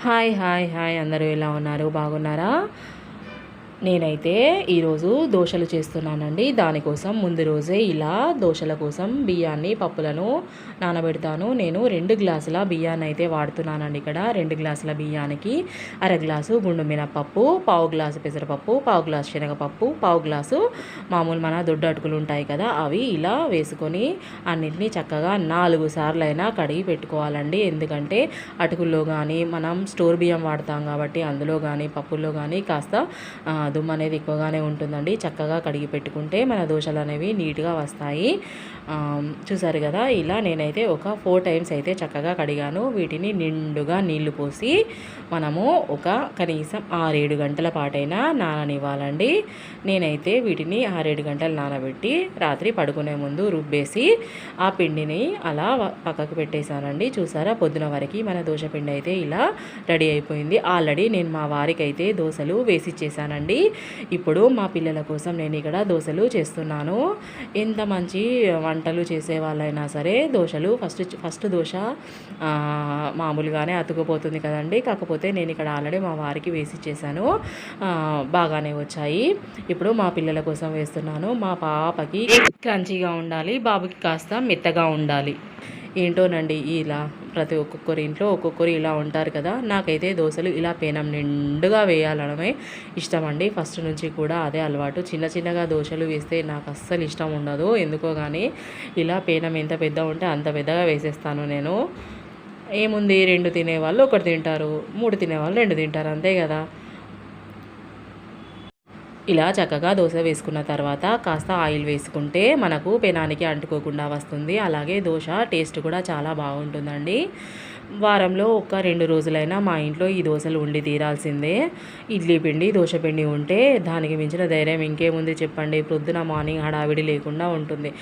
Hi hi hi అందరూ ఎలా ఉన్నారు? బాగున్నారా? నేనైతే ఈరోజు దోశలు చేస్తున్నానండి. దానికోసం ముందు రోజే ఇలా దోశల కోసం బియ్యాన్ని పప్పులను నానబెడతాను. నేను రెండు గ్లాసుల బియ్యాన్ని అయితే వాడుతున్నానండి ఇక్కడ. రెండు గ్లాసుల బియ్యానికి అర గ్లాసు గుండు మినపప్పు పావు గ్లాసు పెసరపప్పు పావు గ్లాసు శనగపప్పు పావు గ్లాసు మామూలు మన దొడ్డు అటుకులు ఉంటాయి కదా అవి ఇలా వేసుకొని అన్నింటినీ చక్కగా నాలుగు సార్లు అయినా కడిగి పెట్టుకోవాలండి. ఎందుకంటే అటుకుల్లో కానీ మనం స్టోర్ బియ్యం వాడతాం కాబట్టి అందులో కానీ పప్పుల్లో కానీ కాస్త దుమ్ము అనేది ఎక్కువగానే ఉంటుందండి. చక్కగా కడిగి పెట్టుకుంటే మన దోశలు అనేవి నీట్గా వస్తాయి. చూసారు కదా ఇలా నేనైతే ఒక ఫోర్ టైమ్స్ అయితే చక్కగా కడిగాను. వీటిని నిండుగా నీళ్ళు పోసి మనము ఒక కనీసం ఆరేడు గంటల పాటైనా నాననివ్వాలండి. నేనైతే వీటిని ఆరేడు గంటలు నానబెట్టి రాత్రి పడుకునే ముందు రుబ్బేసి ఆ పిండిని అలా పక్కకు పెట్టేశానండి. చూసారా పొద్దున వరకు మన దోశ పిండి అయితే ఇలా రెడీ అయిపోయింది. ఆల్రెడీ నేను మా వారికి అయితే దోశలు వేసిచ్చేసానండి ఇప్పుడు మా పిల్లల కోసం నేను ఇక్కడ దోశలు చేస్తున్నాను. ఎంత మంచి వంటలు చేసే వాళ్ళైనా సరే దోశలు ఫస్ట్ ఫస్ట్ దోశ మామూలుగానే అతుకుపోతుంది కదండి. కాకపోతే నేను ఇక్కడ ఆల్రెడీ మా వారికి వేసి ఇచ్చేసాను. బాగానే వచ్చాయి. ఇప్పుడు మా పిల్లల కోసం వేస్తున్నాను. మా పాపకి క్రంచీగా ఉండాలి బాబుకి కాస్త మెత్తగా ఉండాలి. ఏంటోనండి ఇలా ప్రతి ఒక్కొక్కరి ఇంట్లో ఒక్కొక్కరు ఇలా ఉంటారు కదా. నాకైతే దోశలు ఇలా పేనం నిండుగా వేయాలనమే ఇష్టం అండి ఫస్ట్ నుంచి కూడా అదే అలవాటు. చిన్న చిన్నగా దోశలు వేస్తే నాకు అస్సలు ఇష్టం ఉండదు. ఎందుకో కానీ ఇలా పేనం ఎంత పెద్ద ఉంటే అంత పెద్దగా వేసేస్తాను నేను. ఏముంది? రెండు తినేవాళ్ళు ఒకటి తింటారు మూడు తినేవాళ్ళు రెండు తింటారు అంతే కదా. ఇలా చక్కగా దోశ వేసుకున్న తర్వాత కాస్త ఆయిల్ వేసుకుంటే మనకు పెనానికి అంటుకోకుండా వస్తుంది. అలాగే దోశ టేస్ట్ కూడా చాలా బాగుంటుందండి. వారంలో ఒక రెండు రోజులైనా మా ఇంట్లో ఈ దోశలు ఉండి తీరాల్సిందే. ఇడ్లీ పిండి దోశ పిండి ఉంటే దానికి మించిన ధైర్యం ఇంకేముంది చెప్పండి. ప్రొద్దున మార్నింగ్ హడావిడి లేకుండా ఉంటుంది.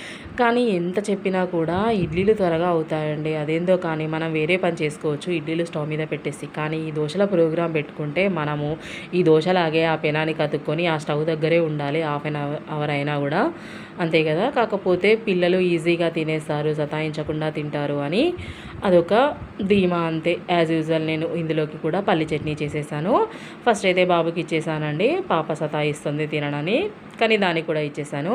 కానీ ఎంత చెప్పినా కూడా ఇడ్లీలు త్వరగా అవుతాయండి. అదేందో కానీ మనం వేరే పని చేసుకోవచ్చు. ఇడ్లీలు స్టవ్ మీద పెట్టేసి కానీ ఈ దోశల ప్రోగ్రాం పెట్టుకుంటే మనము ఈ దోశలాగే ఆ పెనాన్ని కతుక్కొని ఆ స్టవ్ దగ్గరే ఉండాలి. హాఫ్ అన్ అవర్ అవర్ అయినా కూడా. అంతే కదా? కాకపోతే పిల్లలు ఈజీగా తినేస్తారు సతాయించకుండా తింటారు అని అదొక కీమా అంతే యాజ్ యూజువల్ నేను ఇందులోకి కూడా పల్లి చట్నీ చేసేసాను. ఫస్ట్ అయితే బాబుకి ఇచ్చేసానండి పాప సతాయిస్తుంది తినడని కానీ దానికి కూడా ఇచ్చేసాను.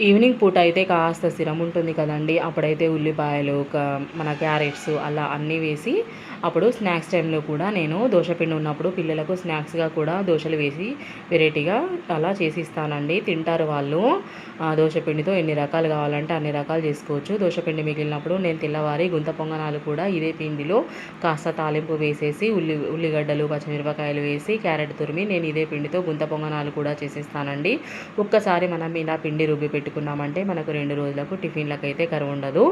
ఈవినింగ్ పూట అయితే కాస్త స్థిరం ఉంటుంది కదండి. అప్పుడైతే ఉల్లిపాయలు క- మన క్యారెట్స్ అలా అన్నీ వేసి అప్పుడు స్నాక్స్ టైంలో కూడా నేను దోశపిండి ఉన్నప్పుడు పిల్లలకు స్నాక్స్గా కూడా దోశలు వేసి వెరైటీగా అలా చేసి ఇస్తానండి. తింటారు వాళ్ళు. ఆ దోశపిండితో ఎన్ని రకాలు కావాలంటే అన్ని రకాలు చేసుకోవచ్చు. దోశపిండి మిగిలినప్పుడు నేను తెల్లవారి గుంత పొంగనాలు కూడా ఇదే పిండిలో కాస్త తాలింపు వేసేసి ఉల్లి ఉల్లిగడ్డలు పచ్చిమిరపకాయలు వేసి క్యారెట్ తురిమి నేను ఇదే పిండితో గుంత పొంగనాలు కూడా చేసేస్తానండి ఒక్కసారి మనం ఇలా పిండి రుబ్బి పెట్టుకున్నామంటే మనకు రెండు రోజులకు టిఫిన్లకు అయితే కరువు ఉండదు.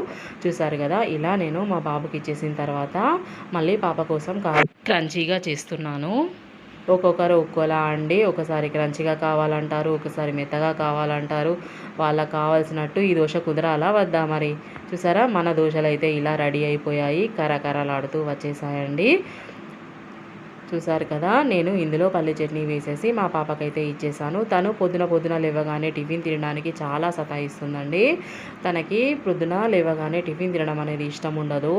చూసారు కదా ఇలా నేను మా బాబుకి ఇచ్చేసిన తర్వాత మళ్ళీ పాప కోసం క్రంచీగా చేస్తున్నాను. ఒక్కొక్కరు ఒక్కోలా అండి. ఒకసారి క్రంచిగా కావాలంటారు ఒకసారి మెత్తగా కావాలంటారు. వాళ్ళకి కావాల్సినట్టు ఈ దోశ కుదరాలా వద్దా మరి? చూసారా మన దోశలు అయితే ఇలా రెడీ అయిపోయాయి. కరకరలాడుతూ వచ్చేసాయండి. చూసారు కదా నేను ఇందులో పల్లి చట్నీ వేసేసి మా పాపకైతే ఇచ్చేసాను. తను పొద్దున పొద్దున లేవగానే టిఫిన్ తినడానికి చాలా సతాయిస్తుందండి. తనకి పొద్దున లేవగానే టిఫిన్ తినడం అనేది ఇష్టం ఉండదు.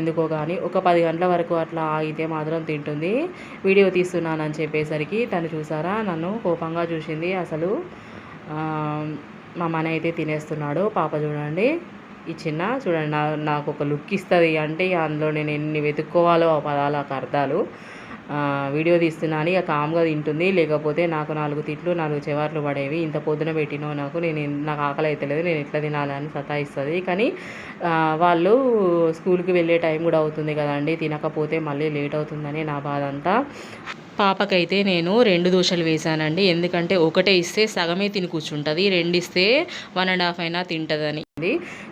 ఎందుకో కానీ ఒక పది గంటల వరకు అట్లా ఆగితే మాత్రం తింటుంది. వీడియో తీస్తున్నానని చెప్పేసరికి తను చూసారా నన్ను కోపంగా చూసింది. అసలు మా మన అయితే తినేస్తున్నాడు. పాప చూడండి ఈ చిన్న చూడండి నాకు ఒక లుక్ ఇస్తుంది. అంటే అందులో నేను ఎన్ని వెతుక్కోవాలో ఆ పదాలకు అర్థాలు. వీడియో తీస్తున్నాను ఇక కామ్గా తింటుంది. లేకపోతే నాకు నాలుగు తిట్లు నాలుగు చెవాట్లు పడేవి. ఇంత పొద్దున పెట్టినో నాకు నేను నాకు ఆకలి అవుతలేదు నేను ఎట్లా తినాలని సతాయిస్తుంది. కానీ వాళ్ళు స్కూల్కి వెళ్ళే టైం కూడా అవుతుంది కదండి. తినకపోతే మళ్ళీ లేట్ అవుతుందని నా బాధ అంతా. పాపకైతే నేను రెండు దోశలు వేశానండి ఎందుకంటే ఒకటే ఇస్తే సగమే తిని కూర్చుంటుంది. రెండు ఇస్తే వన్ అండ్ హాఫ్ అయినా తింటుందని.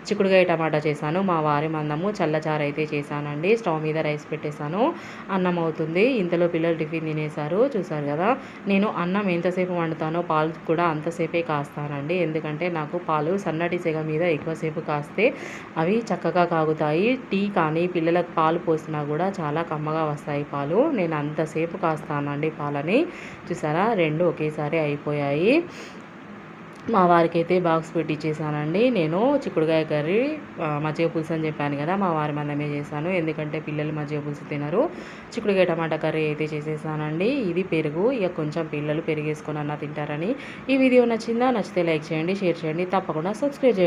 చిక్కుడుకాయ టమాటా చేశాను. మా వారి మందము చల్లచారు అయితే చేశానండి. స్టవ్ మీద రైస్ పెట్టేశాను. అన్నం అవుతుంది. ఇంతలో పిల్లలు టిఫిన్ తినేశారు. చూసారు కదా నేను అన్నం ఎంతసేపు వండుతానో పాలు కూడా అంతసేపే కాస్తానండి. ఎందుకంటే నాకు పాలు సన్నటి సెగ మీద ఎక్కువసేపు కాస్తే అవి చక్కగా కాగుతాయి. టీ కానీ పిల్లలకు పాలు పోసినా కూడా చాలా కమ్మగా వస్తాయి పాలు. నేను అంతసేపు కాస్తానండి పాలని. చూసారా రెండు ఒకేసారి అయిపోయాయి. మా వారికి అయితే బాక్స్ పెట్టించేసానండి నేను చిక్కుడుకాయ కర్రీ మజ్జిగ పులుసు అని చెప్పాను కదా మా వారి మందమే చేశాను. ఎందుకంటే పిల్లలు మజ్జిగ పులుసు తినరు. చిక్కుడుకాయ టమాటా కర్రీ అయితే చేసేసానండి. ఇది పెరుగు ఇక కొంచెం పిల్లలు పెరుగు అన్న తింటారని. ఈ వీడియో నచ్చిందా నచ్చితే లైక్ చేయండి షేర్ చేయండి తప్పకుండా సబ్స్క్రైబ్ చేయండి.